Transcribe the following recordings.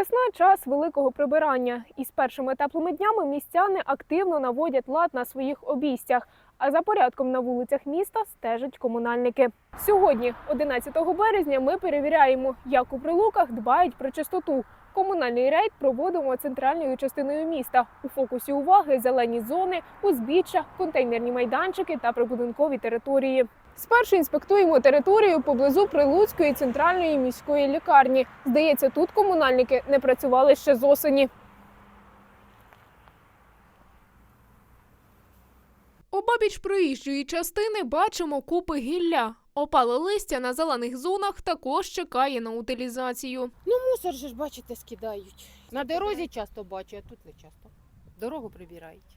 Весна час великого прибирання. І з першими теплими днями містяни активно наводять лад на своїх обійстях. А за порядком на вулицях міста стежать комунальники. Сьогодні, 11 березня, ми перевіряємо, як у прилуках дбають про чистоту. Комунальний рейд проводимо центральною частиною міста. У фокусі уваги зелені зони, узбіччя, контейнерні майданчики та прибудинкові території. Спершу інспектуємо територію поблизу Прилуцької центральної міської лікарні. Здається, тут комунальники не працювали ще з осені. Обабіч проїжджої частини бачимо купи гілля. Опале листя на зелених зонах також чекає на утилізацію. Ну, мусор же ж, бачите, скидають. На дорозі часто бачу, а тут не часто. Дорогу прибирають.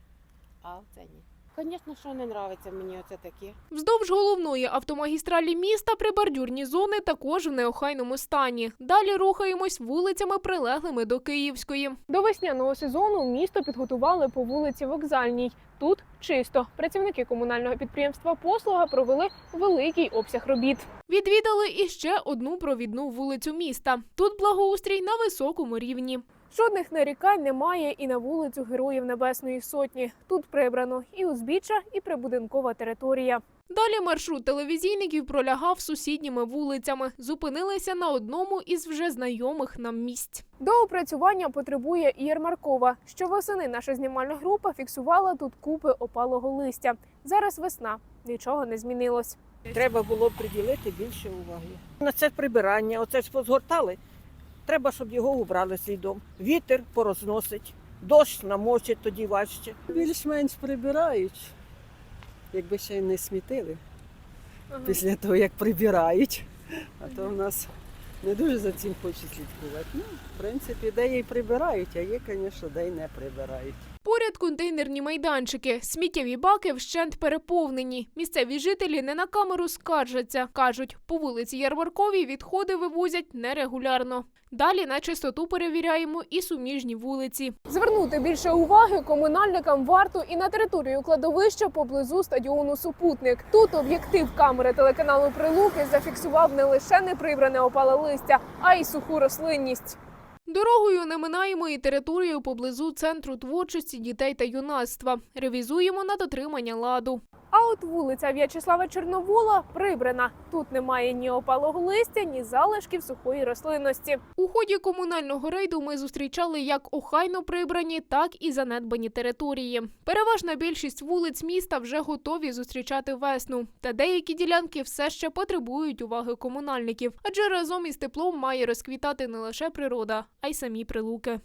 А це ні. Звісно, що не подобається мені оце таке. Вздовж головної автомагістралі міста прибордюрні зони також в неохайному стані. Далі рухаємось вулицями, прилеглими до Київської. До весняного сезону місто підготували по вулиці Вокзальній. Тут чисто. Працівники комунального підприємства Послуга провели великий обсяг робіт. Відвідали іще одну провідну вулицю міста. Тут благоустрій на високому рівні. Жодних нарікань немає і на вулицю Героїв Небесної Сотні. Тут прибрано і узбіччя, і прибудинкова територія. Далі маршрут телевізійників пролягав сусідніми вулицями. Зупинилися на одному із вже знайомих нам місць. До опрацювання потребує і Ярмаркова. Що восени наша знімальна група фіксувала тут купи опалого листя. Зараз весна, нічого не змінилось. Треба було приділити більше уваги. На це прибирання, оце ж позгортали. Треба, щоб його убрали слідом. Вітер порозносить, дощ намочить тоді важче. Більш-менш прибирають, якби ще й не смітили після того, як прибирають. А то в нас не дуже за цим хочуть слідкувати. Ну, в принципі, де її прибирають, а є, звісно, де й не прибирають. Поряд контейнерні майданчики, сміттєві баки вщент переповнені. Місцеві жителі не на камеру скаржаться. кажуть, по вулиці Ярмарковій відходи вивозять нерегулярно. Далі на чистоту перевіряємо і суміжні вулиці. Звернути більше уваги комунальникам варто і на територію кладовища поблизу стадіону Супутник. Тут об'єктив камери телеканалу Прилуки зафіксував не лише неприбране опале листя, а й суху рослинність. Дорогою не минаємо і територію поблизу центру творчості дітей та юнацтва. Ревізуємо на дотримання ладу. От вулиця В'ячеслава Чорновола прибрана. Тут немає ні опалого листя, ні залишків сухої рослинності. У ході комунального рейду ми зустрічали як охайно прибрані, так і занедбані території. Переважна більшість вулиць міста вже готові зустрічати весну. Та деякі ділянки все ще потребують уваги комунальників, адже разом із теплом має розквітати не лише природа, а й самі прилуки.